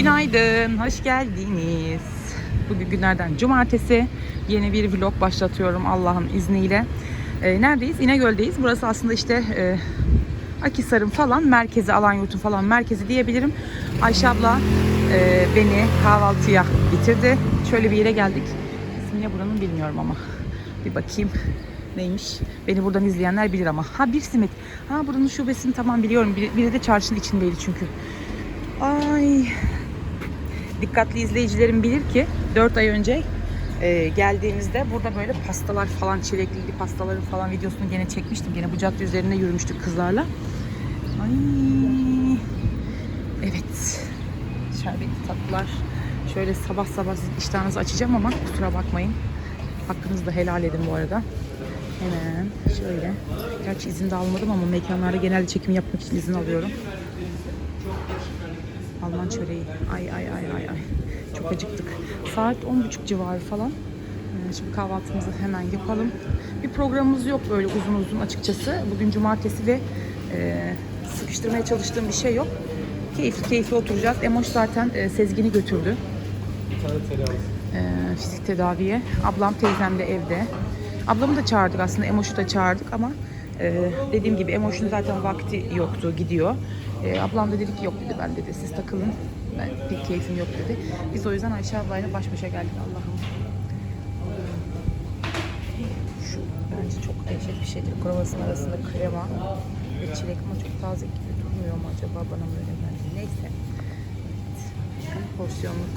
Günaydın, hoş geldiniz. Bugün günlerden cumartesi. Yeni bir vlog başlatıyorum Allah'ın izniyle. Ee, neredeyiz? İnegöl'deyiz. Burası aslında işte e, Akisar'ın falan merkezi, Alanyurt'un falan merkezi diyebilirim. Ayşe abla e, beni kahvaltıya getirdi. Şöyle bir yere geldik. İsmi ne buranın bilmiyorum ama. Bir bakayım neymiş. Beni buradan izleyenler bilir ama. Ha bir simit. Ha buranın şubesini tamam biliyorum. Biri, biri de çarşının içindeydi çünkü. Ay. Dikkatli izleyicilerim bilir ki 4 ay önce e, geldiğimizde burada böyle pastalar falan çileklili pastaların falan videosunu gene çekmiştim. Gene bu cadde üzerinde yürümüştük kızlarla. Ay. Evet. Şerbetli tatlılar. Şöyle sabah sabah iştahınızı açacağım ama kusura bakmayın. Hakkınızı da helal edin bu arada. Hemen şöyle. Gerçi izin de almadım ama mekanlarda genelde çekim yapmak için izin alıyorum. Alman çöreği. Ay ay ay ay ay. Çok acıktık. Saat 10.30 civarı falan. Ee, Şimdi kahvaltımızı hemen yapalım. Bir programımız yok böyle uzun uzun açıkçası. Bugün cumartesi ve e, sıkıştırmaya çalıştığım bir şey yok. Keyifli keyifli oturacağız. Emoş zaten e, Sezgin'i götürdü. E, fizik tedaviye. Ablam teyzem de evde. Ablamı da çağırdık aslında. Emoş'u da çağırdık ama e, dediğim gibi Emoş'un zaten vakti yoktu gidiyor. E, ablam da dedi ki yok dedi ben dedi siz takılın. Ben pek keyfim yok dedi. Biz o yüzden Ayşe ablayla baş başa geldik Allah'ım. Şu bence çok dehşet bir şeydir. Kruvasan arasında krema ve çilek ama çok taze gibi durmuyor mu acaba bana mı öyle geldi. Neyse. Evet. Porsiyonluk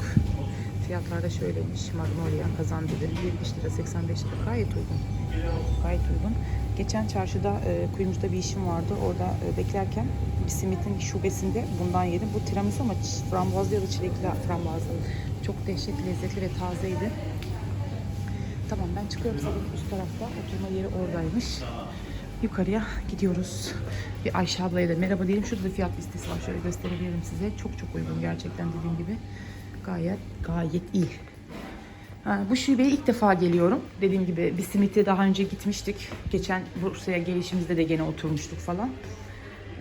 fiyatlar da şöyleymiş. Magnolia kazan dedi. 70 lira 85 lira gayet uygun. Gayet uygun. Geçen çarşıda e, Kuyumcu'da bir işim vardı. Orada e, beklerken bir simitin şubesinde bundan yedim. Bu tiramisu ama frambuazlı ya da çilekli frambuazlı. Çok dehşet lezzetli ve tazeydi. Tamam ben çıkıyorum salonun üst tarafta. Oturma yeri oradaymış. Yukarıya gidiyoruz. Bir Ayşe ablaya da merhaba diyelim. Şurada da fiyat listesi var. Şöyle gösterebilirim size. Çok çok uygun gerçekten dediğim gibi. Gayet gayet iyi. Ha, bu şubeye ilk defa geliyorum. Dediğim gibi bir simite daha önce gitmiştik. Geçen Bursa'ya gelişimizde de gene oturmuştuk falan.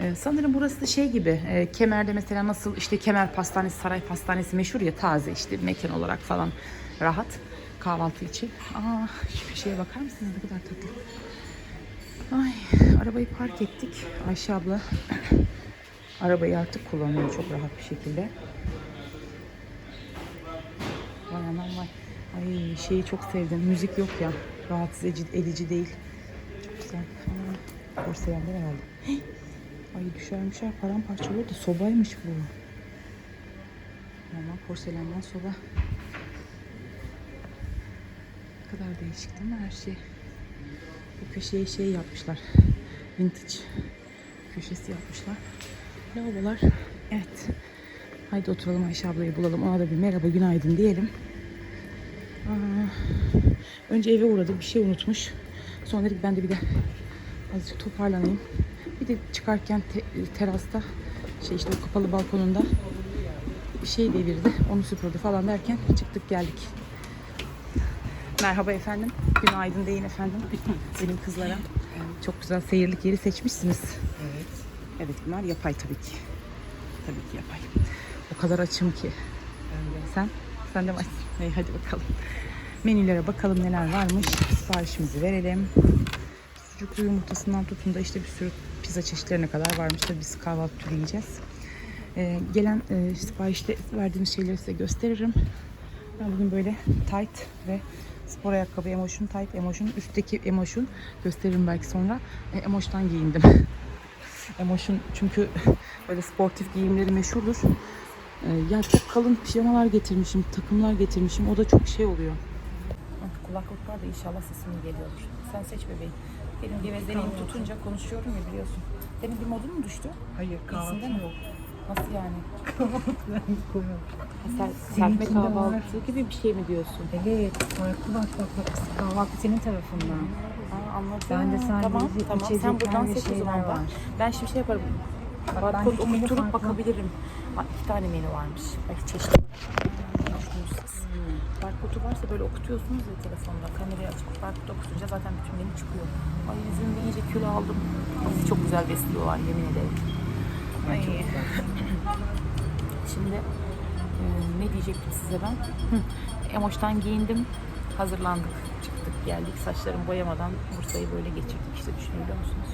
Ee, sanırım burası da şey gibi. e, Kemer'de mesela nasıl işte Kemer Pastanesi, Saray Pastanesi meşhur ya taze işte mekan olarak falan rahat kahvaltı için. Aa şu şeye bakar mısınız ne kadar tatlı. Ay arabayı park ettik. Ayşe abla arabayı artık kullanıyor çok rahat bir şekilde. Vay anam vay. Ay şeyi çok sevdim. Müzik yok ya. Rahatsız edici, edici değil. Çok güzel. Porselenler herhalde. Hey! Ay düşermişler paramparça oluyor da sobaymış bu. Normal porselenden soba. Ne kadar değişik değil mi her şey? Bu köşeye şey yapmışlar. Vintage köşesi yapmışlar. Lavabolar. Evet. Haydi oturalım Ayşe ablayı bulalım. Ona da bir merhaba günaydın diyelim. Aa, önce eve uğradı. Bir şey unutmuş. Sonra dedik ben de bir de azıcık toparlanayım. Bir de çıkarken te- terasta şey işte o kapalı balkonunda bir şey devirdi. Onu süpürdü falan derken çıktık geldik. Merhaba efendim. Günaydın deyin efendim. Benim kızlara. Çok güzel seyirlik yeri seçmişsiniz. Evet. Evet bunlar yapay tabii ki. Tabii ki yapay. Kadar açım ki. Sen? Sen de açsın? Hey, hadi bakalım. Menülere bakalım neler varmış. Siparişimizi verelim. Sucuklu yumurtasından tutun da işte bir sürü pizza çeşitlerine kadar varmış. Tabii biz kahvaltı türü yiyeceğiz. Ee, gelen e, siparişte verdiğimiz şeyleri size gösteririm. Ben bugün böyle tight ve spor ayakkabı emotion tight emotion üstteki emotion gösteririm belki sonra. E, emoş'tan giyindim. Emotion çünkü böyle sportif giyimleri meşhurdur. Ee, ya çok kalın pijamalar getirmişim, takımlar getirmişim. O da çok şey oluyor. Kulaklıklar da inşallah sesim geliyordur. Sen seç bebeğim. Benim gevezeliğim tutunca konuşuyorum ya biliyorsun. Senin bir modun mu düştü? Hayır kahvaltı yok. Nasıl yani? Kahvaltı serpme kahvaltı gibi bir şey mi diyorsun? Evet. Farklı bak bak bak. Kahvaltı senin tarafından. Aa, anladım. Ben de sadece tamam, tamam. Sen buradan seç o zaman. var. Ben şimdi şey yaparım. Bak, Barkod okutturup bakabilirim. Bak iki tane menü varmış. Belki çeşit. Düşünürsünüz. Barkodu varsa böyle okutuyorsunuz ya telefonda. Kamerayı açıp barkod okutunca zaten bütün menü çıkıyor. Ay yüzümde iyice kilo aldım. Bizi çok güzel besliyorlar yemin ederim. Ay. Şimdi Ee, ne diyecektim size ben? Emoş'tan giyindim. Hazırlandık. Çıktık geldik. Saçlarımı boyamadan Bursa'yı böyle geçirdik. İşte düşünebiliyor musunuz?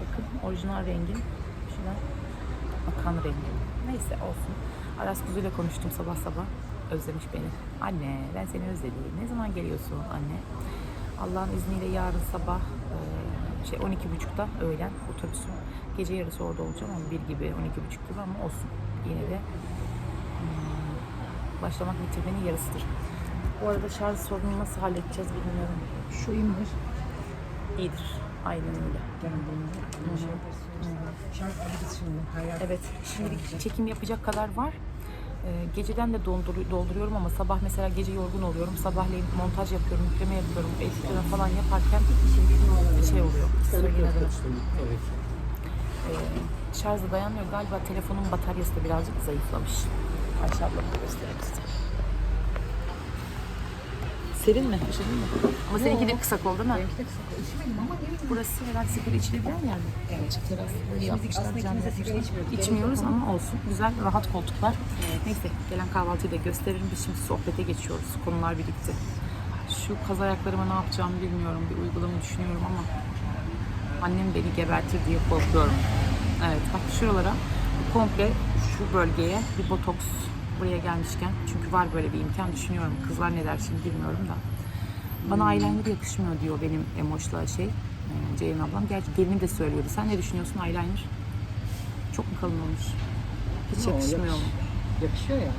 Bakın orijinal rengim. Şuna akan rengim. Neyse olsun. Aras Kuzu'yla konuştum sabah sabah. Özlemiş beni. Anne ben seni özledim. Ne zaman geliyorsun anne? Allah'ın izniyle yarın sabah şey 12.30'da öğlen otobüsüm. Gece yarısı orada olacağım ama bir gibi 12.30 gibi ama olsun. Yine de hmm, başlamak bitirmenin yarısıdır. Bu arada şarj sorununu nasıl halledeceğiz bilmiyorum. Şu indir. İyidir. Aynen öyle. Evet, şimdi çekim yapacak kadar var. Ee, geceden de dolduruyorum ama sabah mesela gece yorgun oluyorum. Sabahleyin montaj yapıyorum, yükleme yapıyorum, editleme falan yaparken şey oluyor. Söyleyin adını. Ee, şarjı dayanmıyor. Galiba telefonun bataryası da birazcık zayıflamış. Ayşe abla göstereyim size. Serin mi? Üşüdün mü? Ama seninki de kısa kol değil mi? Benimki de kısa. İçmedim ama ne bileyim. Burası herhalde sigara içilebilen yer mi? Evet. Teras. Yapmışlar, aslında ikimiz de sigara içmiyoruz. İçmiyoruz ama olsun. Güzel, rahat koltuklar. Neyse, gelen kahvaltıyı da gösteririm. Biz şimdi sohbete geçiyoruz. Konular birlikte. Şu kaz ayaklarıma ne yapacağımı bilmiyorum. Bir uygulama düşünüyorum ama annem beni gebertir diye korkuyorum. Evet, bak şuralara komple şu bölgeye bir botoks buraya gelmişken çünkü var böyle bir imkan düşünüyorum. Kızlar ne der şimdi bilmiyorum da. Bana eyeliner yakışmıyor diyor benim Emoş'la şey e, Ceyhan ablam. Gerçi gelini de söylüyordu. Sen ne düşünüyorsun eyeliner? Çok mu kalın olmuş? Hiç Yo, yakışmıyor yakış- mu? Yakışıyor ya.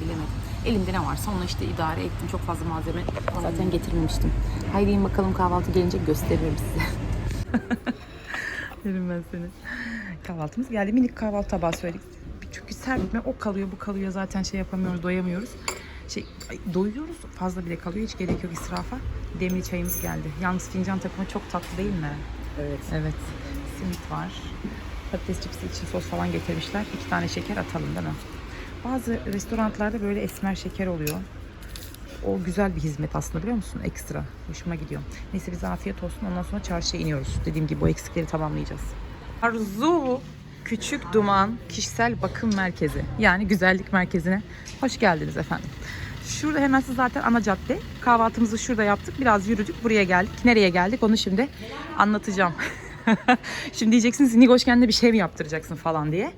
Bilemedim. Elimde ne varsa onu işte idare ettim. Çok fazla malzeme zaten getirmemiştim. Haydi yiyin bakalım kahvaltı gelince gösteririm size. Yerim ben seni. Kahvaltımız geldi. Minik kahvaltı tabağı söyledik. Çünkü serpme o kalıyor bu kalıyor zaten şey yapamıyoruz doyamıyoruz. Şey doyuyoruz fazla bile kalıyor hiç gerek yok israfa. Demli çayımız geldi. Yalnız fincan takımı çok tatlı değil mi? Evet. Evet. Simit var. Patates cipsi için sos falan getirmişler. İki tane şeker atalım değil mi? Bazı restoranlarda böyle esmer şeker oluyor. O güzel bir hizmet aslında biliyor musun? Ekstra. Hoşuma gidiyor. Neyse bize afiyet olsun. Ondan sonra çarşıya iniyoruz. Dediğim gibi bu eksikleri tamamlayacağız. Arzu Küçük Duman Kişisel Bakım Merkezi. Yani güzellik merkezine hoş geldiniz efendim. Şurada hemen siz zaten ana cadde. Kahvaltımızı şurada yaptık. Biraz yürüdük. Buraya geldik. Nereye geldik onu şimdi anlatacağım. şimdi diyeceksiniz Nigoşken'de bir şey mi yaptıracaksın falan diye.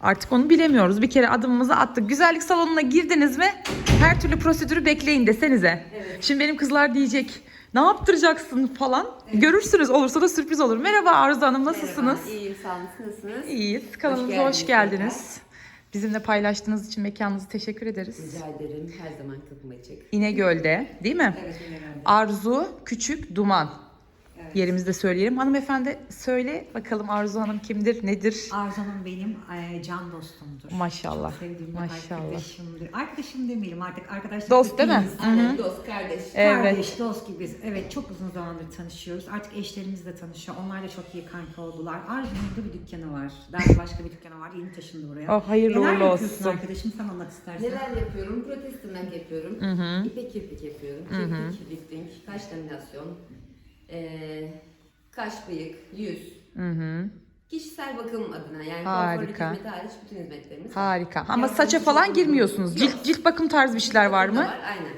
Artık onu bilemiyoruz. Bir kere adımımızı attık. Güzellik salonuna girdiniz mi her türlü prosedürü bekleyin desenize. Şimdi benim kızlar diyecek ne yaptıracaksın falan. Görürsünüz olursa da sürpriz olur. Merhaba Arzu Hanım nasılsınız? Merhaba, İyiyim, sağ olun. Siz Nasılsınız? İyiyiz. Kanalımıza Hoş hoş geldiniz. Bizimle paylaştığınız için mekanınızı teşekkür ederiz. Rica ederim. Her zaman kapım açık. İnegöl'de değil mi? Evet. Arzu Küçük Duman. Yerimizde söyleyelim. Hanımefendi söyle bakalım Arzu Hanım kimdir, nedir? Arzu Hanım benim e, can dostumdur. Maşallah, Çok sevdiğim maşallah. arkadaşımdır. Arkadaşım demeyelim artık arkadaşlar. Dost değil mi? Aynen dost, kardeş. Evet. Kardeş, dost gibiyiz. Evet çok uzun zamandır tanışıyoruz. Artık eşlerimiz de tanışıyor. Onlar da çok iyi kanka oldular. Arzu'nun da bir dükkanı var. Daha da başka bir dükkanı var. Yeni taşındı buraya. Oh, hayırlı Neler uğurlu yapıyorsun olsun. arkadaşım sen anlat istersen. Neler yapıyorum? Protez tırnak yapıyorum. İpek kirpik yapıyorum. Kirpik, lifting, kaş laminasyon, eee, kaş bıyık, yüz. Hı hı. Kişisel bakım adına yani Harika. kuaförlük hizmeti hariç bütün hizmetlerimiz. Harika. Ama Yaptığımız saça falan çok- girmiyorsunuz. Cilt, cilt bakım tarzı bir şeyler var mı? Var, aynen.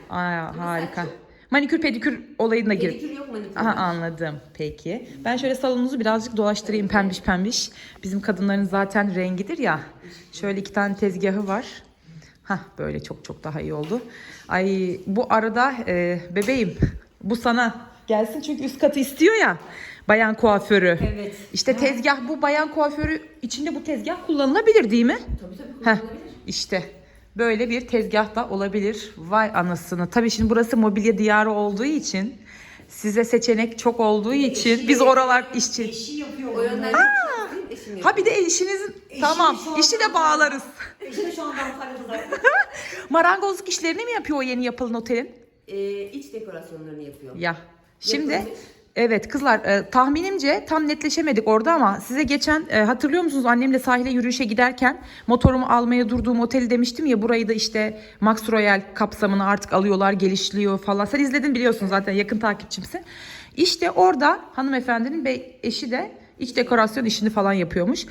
Aa, harika. yok. Manikür pedikür olayına gir. Pedikür yok manikür. Aha var. anladım. Peki. Ben şöyle salonumuzu birazcık dolaştırayım pembiş pembiş. Bizim kadınların zaten rengidir ya. Şöyle iki tane tezgahı var. Hah böyle çok çok daha iyi oldu. Ay bu arada e, bebeğim bu sana gelsin çünkü üst katı istiyor ya. Bayan kuaförü. Evet. İşte tezgah bu bayan kuaförü içinde bu tezgah kullanılabilir değil mi? Tabii tabii Heh, kullanılabilir. işte böyle bir tezgah da olabilir. Vay anasını. Tabii şimdi burası mobilya diyarı olduğu için size seçenek çok olduğu için biz oralar işçi. Eşi yapıyor. O yönden yapıyor. Ha bir de eşinizin tamam şu an- işi de bağlarız. Eşi de şu anda Antalya'da. Marangozluk işlerini mi yapıyor o yeni yapılan otelin? Eee, iç dekorasyonlarını yapıyor. Ya. Şimdi evet kızlar e, tahminimce tam netleşemedik orada ama size geçen e, hatırlıyor musunuz annemle sahile yürüyüşe giderken motorumu almaya durduğum oteli demiştim ya burayı da işte Max Royal kapsamını artık alıyorlar gelişliyor falan. Sen izledin biliyorsun zaten yakın takipçimsin. İşte orada hanımefendinin bey eşi de iç dekorasyon işini falan yapıyormuş.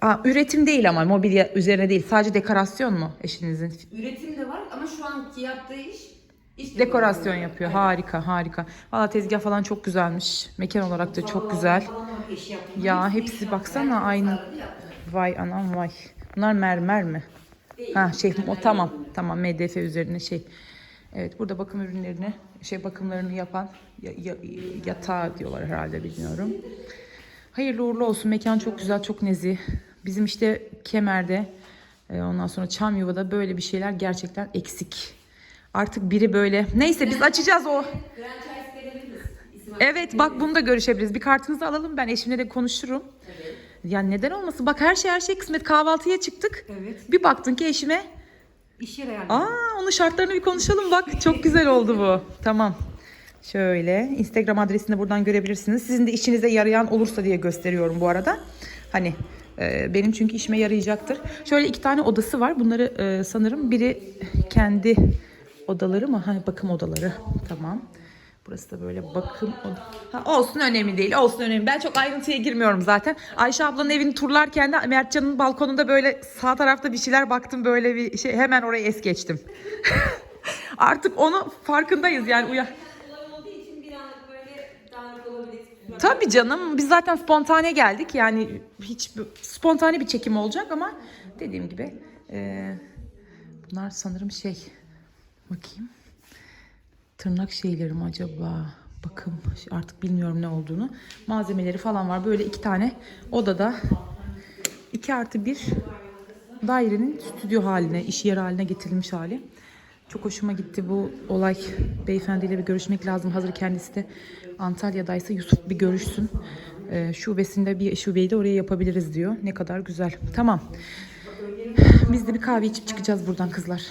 Aa, üretim değil ama mobilya üzerine değil. Sadece dekorasyon mu eşinizin? Üretim de var ama şu anki yaptığı iş iş Dekorasyon yapıyor. Harika, harika. Valla tezgah falan çok güzelmiş. Mekan olarak da çok güzel. Ya hepsi baksana aynı. Vay anam vay. Bunlar mermer mi? Ha şey o tamam. Tamam MDF üzerine şey. Evet burada bakım ürünlerini şey bakımlarını yapan ya, ya- yatağı diyorlar herhalde bilmiyorum. Hayırlı uğurlu olsun. Mekan çok güzel, çok nezih. Bizim işte Kemer'de e, ondan sonra Çamyuva'da böyle bir şeyler gerçekten eksik. Artık biri böyle. Neyse biz açacağız o. Evet bak bunu da görüşebiliriz. Bir kartınızı alalım ben eşimle de konuşurum. Yani neden olmasın? Bak her şey her şey kısmet. Kahvaltıya çıktık. Evet. Bir baktın ki eşime. İş yeri ayarladım. Aa onun şartlarını bir konuşalım bak. Çok güzel oldu bu. Tamam. Şöyle Instagram adresini buradan görebilirsiniz. Sizin de işinize yarayan olursa diye gösteriyorum bu arada. Hani e, benim çünkü işime yarayacaktır. Şöyle iki tane odası var. Bunları e, sanırım biri kendi odaları mı? Hani bakım odaları. Tamam. Burası da böyle bakım oda. Ha, olsun önemli değil. Olsun önemli. Ben çok ayrıntıya girmiyorum zaten. Ayşe ablanın evini turlarken de Mertcan'ın balkonunda böyle sağ tarafta bir şeyler baktım böyle bir şey hemen oraya es geçtim. Artık onu farkındayız yani uya. Tabii canım biz zaten spontane geldik yani hiç spontane bir çekim olacak ama dediğim gibi e, bunlar sanırım şey bakayım tırnak şeyleri mi acaba bakım artık bilmiyorum ne olduğunu malzemeleri falan var böyle iki tane odada 2 artı bir dairenin stüdyo haline iş yeri haline getirilmiş hali. Çok hoşuma gitti bu olay. Beyefendiyle bir görüşmek lazım. Hazır kendisi de Antalya'daysa Yusuf bir görüşsün. Ee, şubesinde bir şubeyi de oraya yapabiliriz diyor. Ne kadar güzel. Tamam. Biz de bir kahve içip çıkacağız buradan kızlar.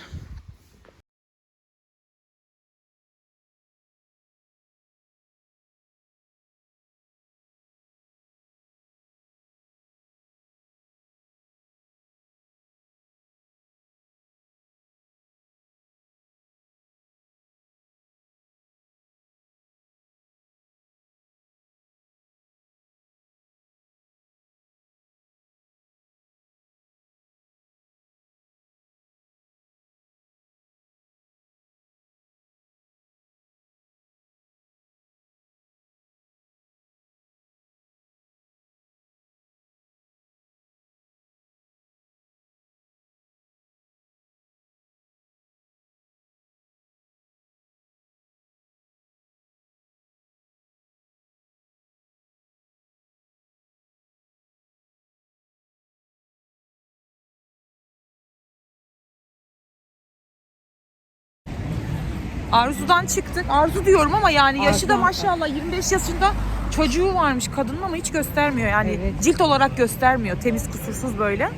Arzu'dan çıktık. Arzu diyorum ama yani yaşı da maşallah 25 yaşında çocuğu varmış kadının ama hiç göstermiyor yani Evet. cilt olarak göstermiyor temiz kusursuz böyle.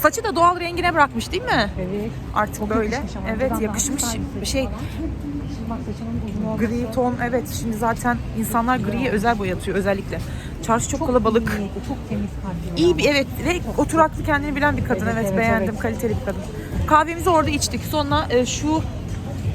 Saçı da doğal rengine bırakmış değil mi? Evet. Artık Çok böyle. ama. Evet yakışmış. Bir şey gri ton evet şimdi zaten insanlar griye özel boyatıyor özellikle. Çarşı çok, kalabalık. iyi çok temiz kalpli. İyi bir evet ve oturaklı kendini bilen bir kadın. Evet, Evet, evet, beğendim. evet. Kaliteli bir kadın. Kahvemizi orada içtik. Sonra e, şu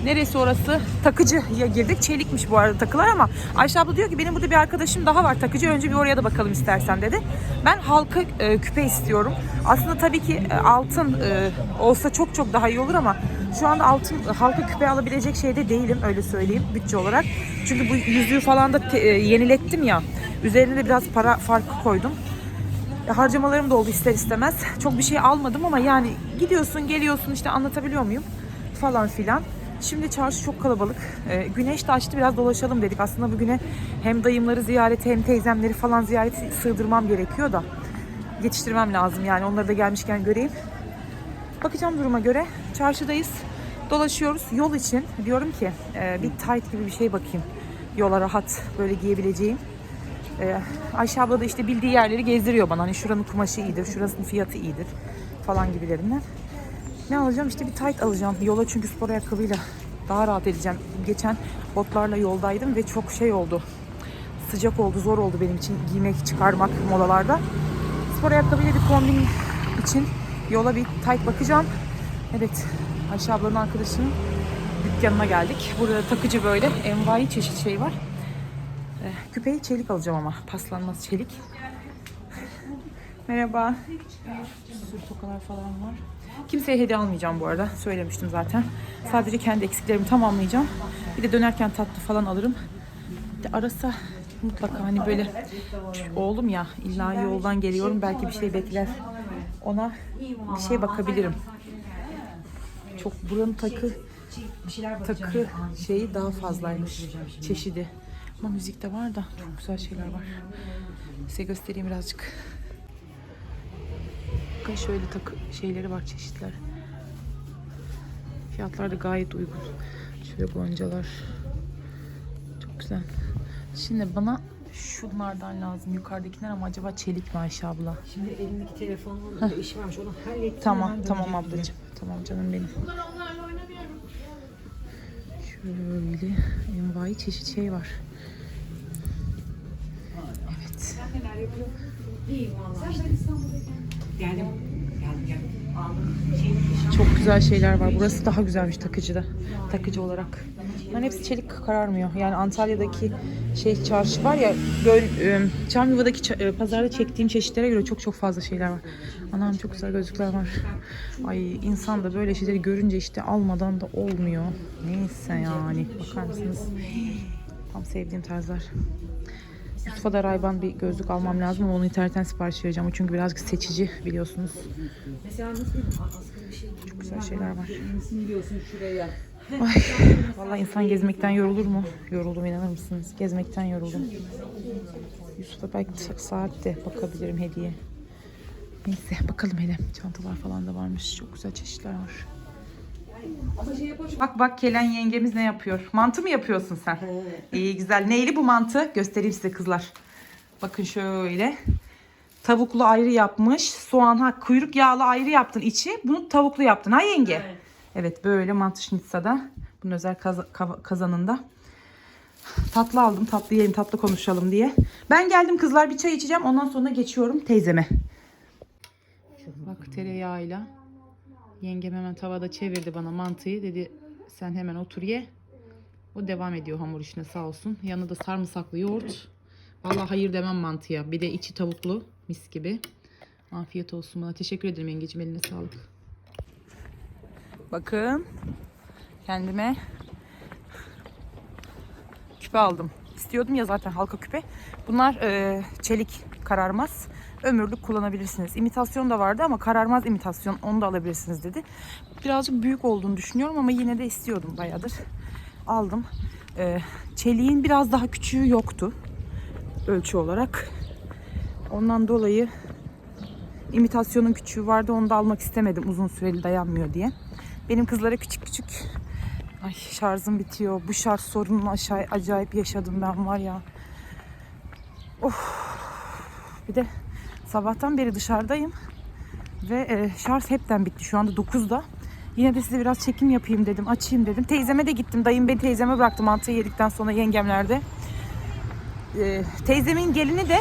neresi orası? Takıcıya girdik. Çelikmiş bu arada takılar ama Ayşe abla diyor ki benim burada bir arkadaşım daha var takıcı. Önce bir oraya da bakalım istersen dedi. Ben halka e, küpe istiyorum. Aslında tabii ki e, altın e, olsa çok çok daha iyi olur ama şu anda altın halka küpe alabilecek şeyde değilim öyle söyleyeyim bütçe olarak. Çünkü bu yüzüğü falan da te- e, yenilettim ya. Üzerine de biraz para farkı koydum. E, harcamalarım da oldu ister istemez. Çok bir şey almadım ama yani gidiyorsun geliyorsun işte anlatabiliyor muyum falan filan. Şimdi çarşı çok kalabalık. E, güneş de açtı biraz dolaşalım dedik. Aslında bugüne hem dayımları ziyareti hem teyzemleri falan ziyareti sığdırmam gerekiyor da. Yetiştirmem lazım yani onları da gelmişken göreyim. Bakacağım duruma göre. Çarşıdayız. Dolaşıyoruz. Yol için diyorum ki e, bir tight gibi bir şey bakayım. Yola rahat böyle giyebileceğim. Ee, Ayşe abla da işte bildiği yerleri gezdiriyor bana. Hani şuranın kumaşı iyidir, şurasının fiyatı iyidir falan gibilerinden. Ne alacağım? İşte bir tight alacağım. Yola çünkü spor ayakkabıyla daha rahat edeceğim. Geçen botlarla yoldaydım ve çok şey oldu. Sıcak oldu, zor oldu benim için giymek, çıkarmak molalarda. Spor ayakkabıyla bir kombin için yola bir tight bakacağım. Evet, Ayşe ablanın arkadaşının dükkanına geldik. Burada takıcı böyle envai çeşit şey var. Küpeyi çelik alacağım ama. Paslanmaz çelik. Merhaba. Bir sürü tokalar falan var. Kimseye hediye almayacağım bu arada. Söylemiştim zaten. Sadece kendi eksiklerimi tamamlayacağım. Bir de dönerken tatlı falan alırım. Bir de arasa mutlaka hani böyle oğlum ya illa yoldan geliyorum belki bir şey bekler. Ona bir şey bakabilirim. Çok buranın takı takı şeyi daha fazlaymış çeşidi. Ama müzikte var da çok güzel şeyler var. Size göstereyim birazcık. Bakın şöyle takı şeyleri var çeşitler. Fiyatlar da gayet uygun. Şöyle goncalar. Çok güzel. Şimdi bana şunlardan lazım. Yukarıdakiler ama acaba çelik mi Ayşe abla? Şimdi elimdeki telefonun bir işi varmış. Onu hallettim. Tamam, tamam ablacığım. Tamam canım benim. Şöyle envai çeşit şey var. Çok güzel şeyler var. Burası daha güzelmiş takıcıda. Takıcı olarak. Bunların hepsi çelik kararmıyor. Yani Antalya'daki şey çarşı var ya göl, e, Çamyuva'daki ça- e, pazarda çektiğim çeşitlere göre çok çok fazla şeyler var. Anam çok güzel gözlükler var. Ay insan da böyle şeyleri görünce işte almadan da olmuyor. Neyse yani. Bakar mısınız? Tam sevdiğim tarzlar. Yusuf'a da Rayban bir gözlük almam lazım ama onu internetten sipariş vereceğim. Çünkü birazcık seçici biliyorsunuz. Mesela nasıl bir asgari bir şey. Çok güzel şeyler var. Ay, vallahi insan gezmekten yorulur mu? Yoruldum inanır mısınız? Gezmekten yoruldum. Yusuf'a belki sa- saat de bakabilirim hediye. Neyse bakalım hele. Çantalar falan da varmış. Çok güzel çeşitler var. Bak bak Kelen yengemiz ne yapıyor? Mantı mı yapıyorsun sen? İyi güzel. Neyli bu mantı? Göstereyim size kızlar. Bakın şöyle. Tavuklu ayrı yapmış. Soğan ha kuyruk yağlı ayrı yaptın içi. Bunu tavuklu yaptın ha yenge? Evet böyle mantı şnitzada. Bunun özel kaz- kazanında. Tatlı aldım. Tatlı yiyelim, tatlı konuşalım diye. Ben geldim kızlar bir çay içeceğim. Ondan sonra geçiyorum teyzeme. Bak tereyağıyla. Yengem hemen tavada çevirdi bana mantıyı. Dedi sen hemen otur ye. O devam ediyor hamur işine sağ olsun. Yanında da sarımsaklı yoğurt. Vallahi hayır demem mantıya. Bir de içi tavuklu mis gibi. Afiyet olsun bana. Teşekkür ederim yengeciğim. Eline sağlık. Bakın. Kendime küpe aldım. İstiyordum ya zaten halka küpe. Bunlar e, çelik kararmaz. Ömürlük kullanabilirsiniz. İmitasyon da vardı ama kararmaz imitasyon. Onu da alabilirsiniz dedi. Birazcık büyük olduğunu düşünüyorum ama yine de istiyordum bayağıdır. Aldım. E, çeliğin biraz daha küçüğü yoktu. Ölçü olarak. Ondan dolayı imitasyonun küçüğü vardı. Onu da almak istemedim uzun süreli dayanmıyor diye. Benim kızlara küçük küçük Ay şarjım bitiyor. Bu şarj sorununu aşağı acayip yaşadım ben var ya. Of. Bir de sabahtan beri dışarıdayım. Ve e, şarj hepten bitti. Şu anda 9'da. Yine de size biraz çekim yapayım dedim. Açayım dedim. Teyzeme de gittim. Dayım beni teyzeme bıraktı mantıyı yedikten sonra yengemlerde. E, teyzemin gelini de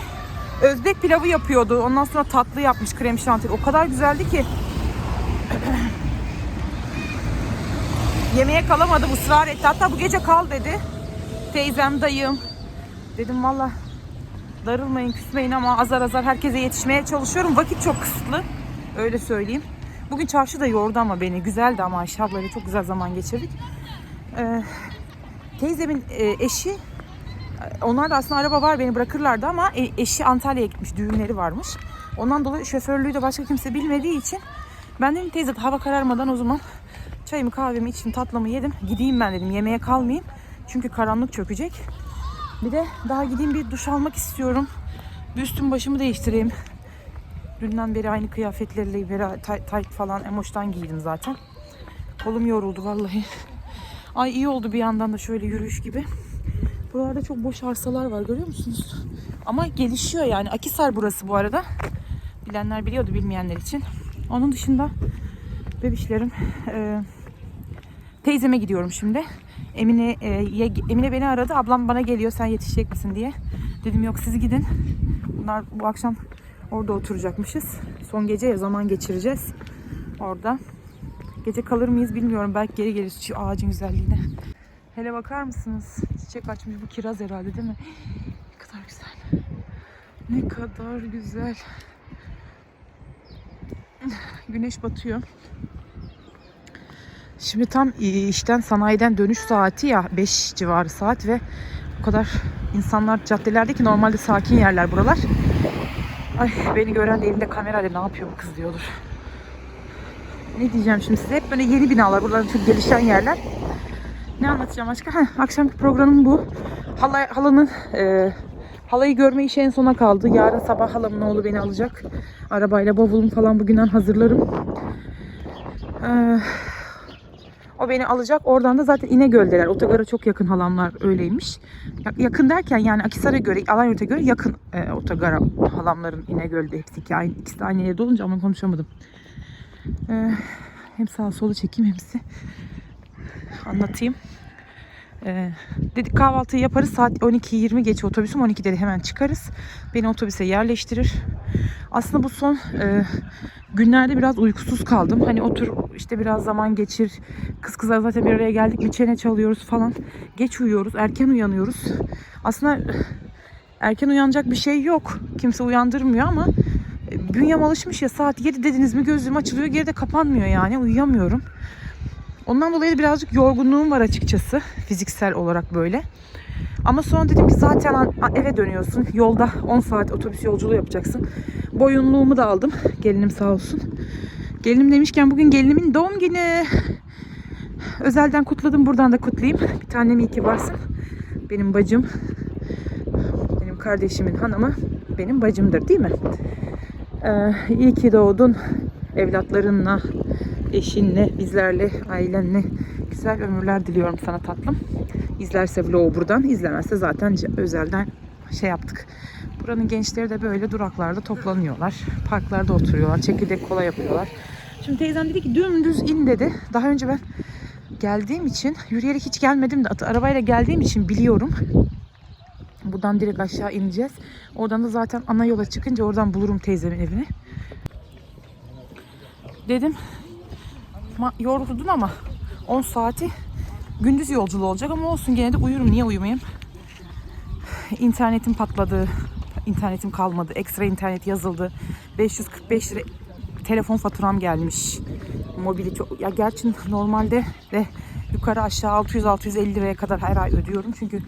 Özbek pilavı yapıyordu. Ondan sonra tatlı yapmış krem şantili. O kadar güzeldi ki. Yemeğe kalamadım ısrar etti. Hatta bu gece kal dedi. Teyzem, dayım. Dedim valla darılmayın, küsmeyin ama azar azar herkese yetişmeye çalışıyorum. Vakit çok kısıtlı. Öyle söyleyeyim. Bugün çarşı da yordu ama beni. Güzeldi ama Ayşe ablayla çok güzel zaman geçirdik. Ee, teyzemin e, eşi onlar da aslında araba var beni bırakırlardı ama e- eşi Antalya'ya gitmiş düğünleri varmış. Ondan dolayı şoförlüğü de başka kimse bilmediği için ben dedim teyze hava kararmadan o zaman çayımı kahvemi içtim tatlımı yedim. Gideyim ben dedim yemeğe kalmayayım. Çünkü karanlık çökecek. Bir de daha gideyim bir duş almak istiyorum. Bir üstüm başımı değiştireyim. Dünden beri aynı kıyafetlerle beri tay- tayt falan emoştan giydim zaten. Kolum yoruldu vallahi. Ay iyi oldu bir yandan da şöyle yürüyüş gibi. Buralarda çok boş arsalar var görüyor musunuz? Ama gelişiyor yani. Akisar burası bu arada. Bilenler biliyordu bilmeyenler için. Onun dışında bebişlerim e, teyzeme gidiyorum şimdi. Emine e, Emine beni aradı. Ablam bana geliyor sen yetişecek misin diye. Dedim yok siz gidin. Bunlar bu akşam orada oturacakmışız. Son gece ya zaman geçireceğiz. Orada. Gece kalır mıyız bilmiyorum. Belki geri geliriz şu ağacın güzelliğine. Hele bakar mısınız? Çiçek açmış bu kiraz herhalde değil mi? Ne kadar güzel. Ne kadar güzel. Güneş batıyor. Şimdi tam işten sanayiden dönüş saati ya 5 civarı saat ve o kadar insanlar caddelerde ki normalde sakin yerler buralar. Ay beni gören de elinde kamerayla ne yapıyor bu kız diyordur. Ne diyeceğim şimdi size? Hep böyle yeni binalar. Buralar çok gelişen yerler. Ne anlatacağım başka? Heh, akşamki programım bu. Hala, halanın e, halayı görme işi en sona kaldı. Yarın sabah halamın oğlu beni alacak. Arabayla bavulum falan bugünden hazırlarım. Ee, o beni alacak. Oradan da zaten İnegöl'deler. Otogara çok yakın halamlar öyleymiş. Ya- Yakın derken yani Akisar'a göre, Alanyurt'a göre yakın e, otogara halamların İnegöl'de. Hepsi iki, aynı, ikisi de aynı yerde olunca ama konuşamadım. Ee, hem sağa solu çekeyim hem anlatayım. Ee, dedik kahvaltıyı yaparız. Saat 12.20 geçiyor otobüsüm. 12'de de hemen çıkarız. Beni otobüse yerleştirir. Aslında bu son e, günlerde biraz uykusuz kaldım. Hani otur işte biraz zaman geçir. Kız kızlar zaten bir araya geldik. Bir çene çalıyoruz falan. Geç uyuyoruz. Erken uyanıyoruz. Aslında erken uyanacak bir şey yok. Kimse uyandırmıyor ama e, bünyem alışmış ya saat 7 dediniz mi gözüm açılıyor geri de kapanmıyor yani uyuyamıyorum. Ondan dolayı birazcık yorgunluğum var açıkçası fiziksel olarak böyle. Ama sonra dedim ki zaten eve dönüyorsun. Yolda 10 saat otobüs yolculuğu yapacaksın. Boyunluğumu da aldım. Gelinim sağ olsun. Gelinim demişken bugün gelinimin doğum günü. Özelden kutladım. Buradan da kutlayayım. Bir tanem iyi ki varsın. Benim bacım. Benim kardeşimin hanımı benim bacımdır değil mi? Ee, iyi ki doğdun evlatlarınla, eşinle, bizlerle, ailenle güzel ömürler diliyorum sana tatlım. İzlerse vlogu buradan, izlemezse zaten özelden şey yaptık. Buranın gençleri de böyle duraklarda toplanıyorlar. Parklarda oturuyorlar, çekirdek kola yapıyorlar. Şimdi teyzem dedi ki dümdüz in dedi. Daha önce ben geldiğim için, yürüyerek hiç gelmedim de arabayla geldiğim için biliyorum. Buradan direkt aşağı ineceğiz. Oradan da zaten ana yola çıkınca oradan bulurum teyzemin evini. Dedim ma- yoruldum ama 10 saati gündüz yolculuğu olacak ama olsun gene de uyurum. Niye uyumayayım? İnternetim patladı. İnternetim kalmadı. Ekstra internet yazıldı. 545 lira telefon faturam gelmiş. Mobili çok ya gerçi normalde de yukarı aşağı 600 650 liraya kadar her ay ödüyorum. Çünkü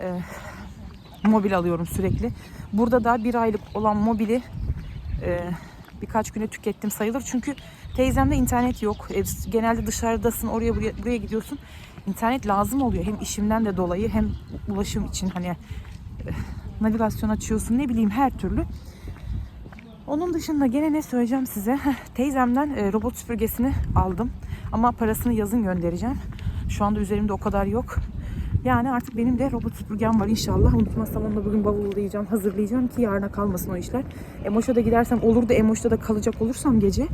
e, mobil alıyorum sürekli. Burada da bir aylık olan mobili e, birkaç güne tükettim sayılır. Çünkü teyzemde internet yok. E, genelde dışarıdasın oraya buraya, buraya gidiyorsun. İnternet lazım oluyor. Hem işimden de dolayı hem ulaşım için hani e, navigasyon açıyorsun ne bileyim her türlü. Onun dışında gene ne söyleyeceğim size? Teyzemden e, robot süpürgesini aldım. Ama parasını yazın göndereceğim. Şu anda üzerimde o kadar yok. Yani artık benim de robot süpürgem var inşallah. Unutmazsam onu da bugün bavullayacağım, hazırlayacağım ki yarına kalmasın o işler. Emoş'a da gidersem olur da Emoş'ta da kalacak olursam gece.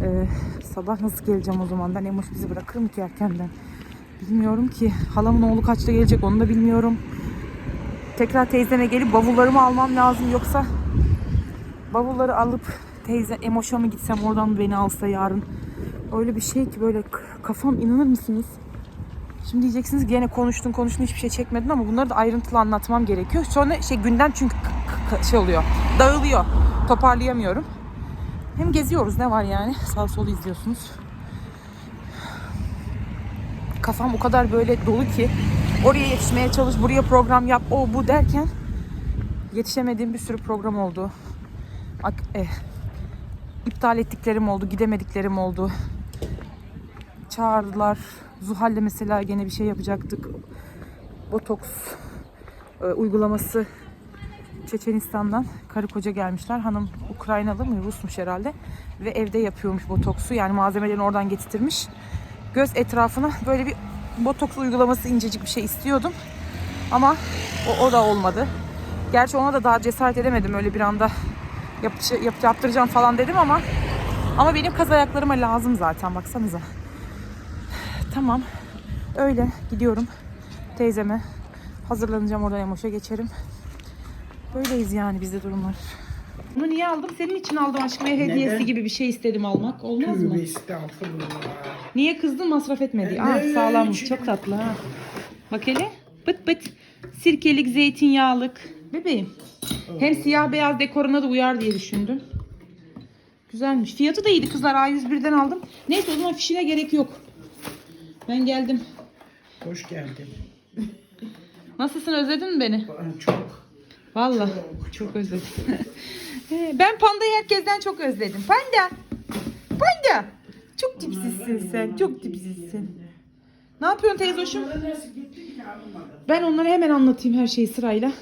E, sabah nasıl geleceğim o zaman? Ben Emoş bizi bırakır mı ki erkenden? Bilmiyorum ki. Halamın oğlu kaçta gelecek onu da bilmiyorum. Tekrar teyzeme gelip bavullarımı almam lazım yoksa bavulları alıp teyze Emoş'a mı gitsem oradan beni alsa yarın. Öyle bir şey ki böyle kafam inanır mısınız? Şimdi diyeceksiniz gene konuştun konuştun hiçbir şey çekmedin ama bunları da ayrıntılı anlatmam gerekiyor. Sonra şey gündem çünkü şey oluyor. Dağılıyor. Toparlayamıyorum. Hem geziyoruz ne var yani. Sağ solu izliyorsunuz. Kafam o kadar böyle dolu ki oraya yetişmeye çalış, buraya program yap, o bu derken yetişemediğim bir sürü program oldu. Ak- eh, iptal ettiklerim oldu, gidemediklerim oldu. Çağırdılar. Zuhal'le mesela gene bir şey yapacaktık. Botoks e, uygulaması Çeçenistan'dan karı koca gelmişler. Hanım Ukraynalı mı Rusmuş herhalde. Ve evde yapıyormuş botoksu. Yani malzemelerini oradan getirtirmiş. Göz etrafına böyle bir botoks uygulaması incecik bir şey istiyordum. Ama o, o da olmadı. Gerçi ona da daha cesaret edemedim öyle bir anda yap, yap, yaptıracağım falan dedim ama ama benim kaz ayaklarıma lazım zaten baksanıza. Tamam. Öyle gidiyorum teyzeme. Hazırlanacağım oradan Emoş'a geçerim. Böyleyiz yani bizde durumlar. Bunu niye aldım? Senin için aldım aşkım. Ev hediyesi Neden? gibi bir şey istedim almak. Olmaz mı? Tövbe estağfurullah. Niye kızdın masraf etmedi? E, Aa ne sağlammış. için? Çok tatlı ha. Bak hele. Bıt bıt. Sirkelik, zeytinyağlık. Bebeğim. Hem siyah beyaz dekoruna da uyar diye düşündüm. Güzelmiş. Fiyatı da iyiydi kızlar. A101'den aldım. Neyse o zaman fişine gerek yok. Ben geldim. Hoş geldin. Nasılsın özledin mi beni? Aa, Çok. Vallahi çok özledim. He, ben pandayı herkesten çok özledim. Panda. Panda. Çok tipsizsin sen. Çok tipsizsin. Ne yapıyorsun teyzoşum? Ben onlara hemen anlatayım her şeyi sırayla.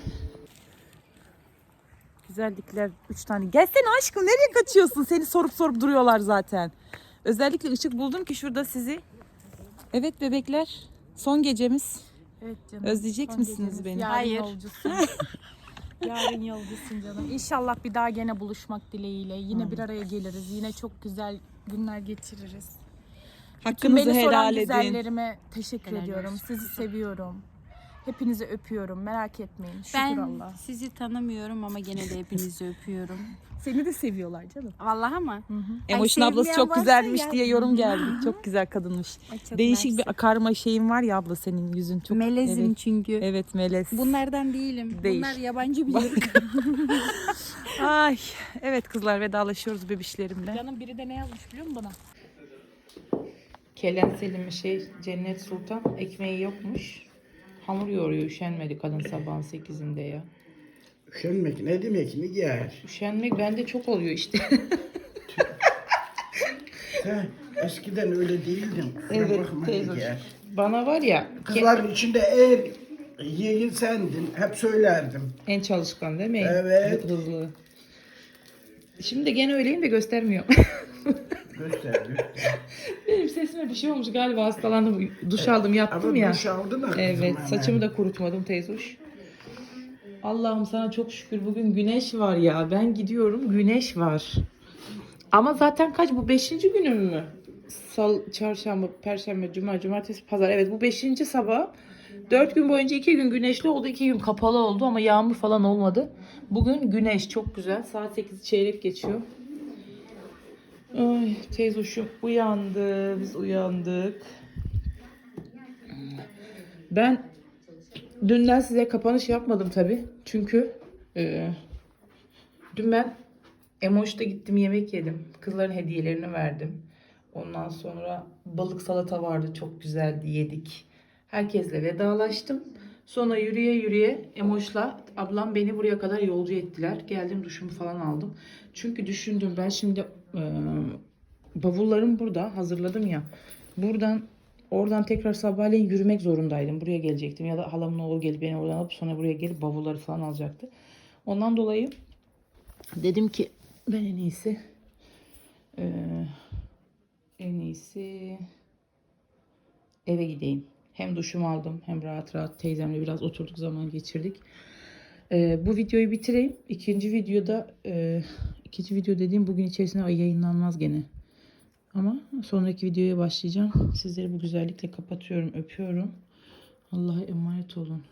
Güzellikler 3 tane. Gelsene aşkım nereye kaçıyorsun? Seni sorup sorup duruyorlar zaten. Özellikle ışık buldum ki şurada sizi. Evet bebekler. Son gecemiz. Evet canım. Özleyecek Son misiniz gecemiz. beni? Yarın Hayır. Yarın yolcusun canım. İnşallah bir daha gene buluşmak dileğiyle. Yine bir araya geliriz. Yine çok güzel günler geçiririz. Bütün Hakkınızı beni soran helal edin. güzellerime teşekkür Helal ediyorum. olsun. Sizi seviyorum. Hepinizi öpüyorum. Merak etmeyin. Şükür Ben Allah. sizi tanımıyorum ama gene de hepinizi öpüyorum. Seni de seviyorlar canım. Vallahi mı? Emoş'un ablası çok güzelmiş ya. diye yorum geldi. Çok güzel kadınmış. Ay, çok Değişik mersi. bir karma şeyin var ya abla senin yüzün çok. Melezim Evet, çünkü. evet melez. Bunlardan değilim. Değil. Bunlar yabancı bir ırk. Ay evet kızlar vedalaşıyoruz bebişlerimle. Canım biri de ne yazmış biliyor musun bana? Kelen Selim'in şey Cennet Sultan ekmeği yokmuş. Hamur yoğuruyor üşenmedi kadın sabahın 8'inde ya. Üşenmek ne demek mi yer? Üşenmek bende çok oluyor işte. Sen eskiden öyle değildin. Kusura evet bakma teyze. Nigar. Bana var ya Kızların içinde en yiğit sendin. Hep söylerdim. en çalışkan değil mi? Evet. Hızlı. Şimdi de gene öyleyim de göstermiyor. Gösterdi. Benim sesime bir şey olmuş galiba hastalandım. Duş aldım yattım Ama ya. duş aldın Evet hemen. saçımı da kurutmadım teyzoş. Allah'ım sana çok şükür bugün güneş var ya. Ben gidiyorum güneş var. Ama zaten kaç bu beşinci günüm mü? Sal, çarşamba, perşembe, cuma, cumartesi, pazar. Evet bu beşinci sabah. Dört gün boyunca iki gün güneşli oldu, iki gün kapalı oldu ama yağmur falan olmadı. Bugün güneş çok güzel. Saat 8 çeyrek geçiyor. Ay teyzoşum uyandı, biz uyandık. Ben dünden size kapanış yapmadım tabi. Çünkü e, dün ben Emoş'ta gittim yemek yedim. Kızların hediyelerini verdim. Ondan sonra balık salata vardı çok güzeldi yedik. Herkesle vedalaştım. Sonra yürüye yürüye Emoş'la ablam beni buraya kadar yolcu ettiler. Geldim duşumu falan aldım. Çünkü düşündüm ben şimdi e, bavullarım burada hazırladım ya. Buradan Oradan tekrar sabahleyin yürümek zorundaydım. Buraya gelecektim ya da halamın oğlu gelip beni oradan alıp sonra buraya gelip bavulları falan alacaktı. Ondan dolayı dedim ki ben en iyisi eee, en iyisi eve gideyim. Hem duşumu aldım hem rahat rahat teyzemle biraz oturduk zaman geçirdik. Eee, bu videoyu bitireyim. İkinci videoda eee, ikinci video dediğim bugün içerisinde yayınlanmaz gene. Ama sonraki videoya başlayacağım. Sizleri bu güzellikle kapatıyorum. Öpüyorum. Allah'a emanet olun.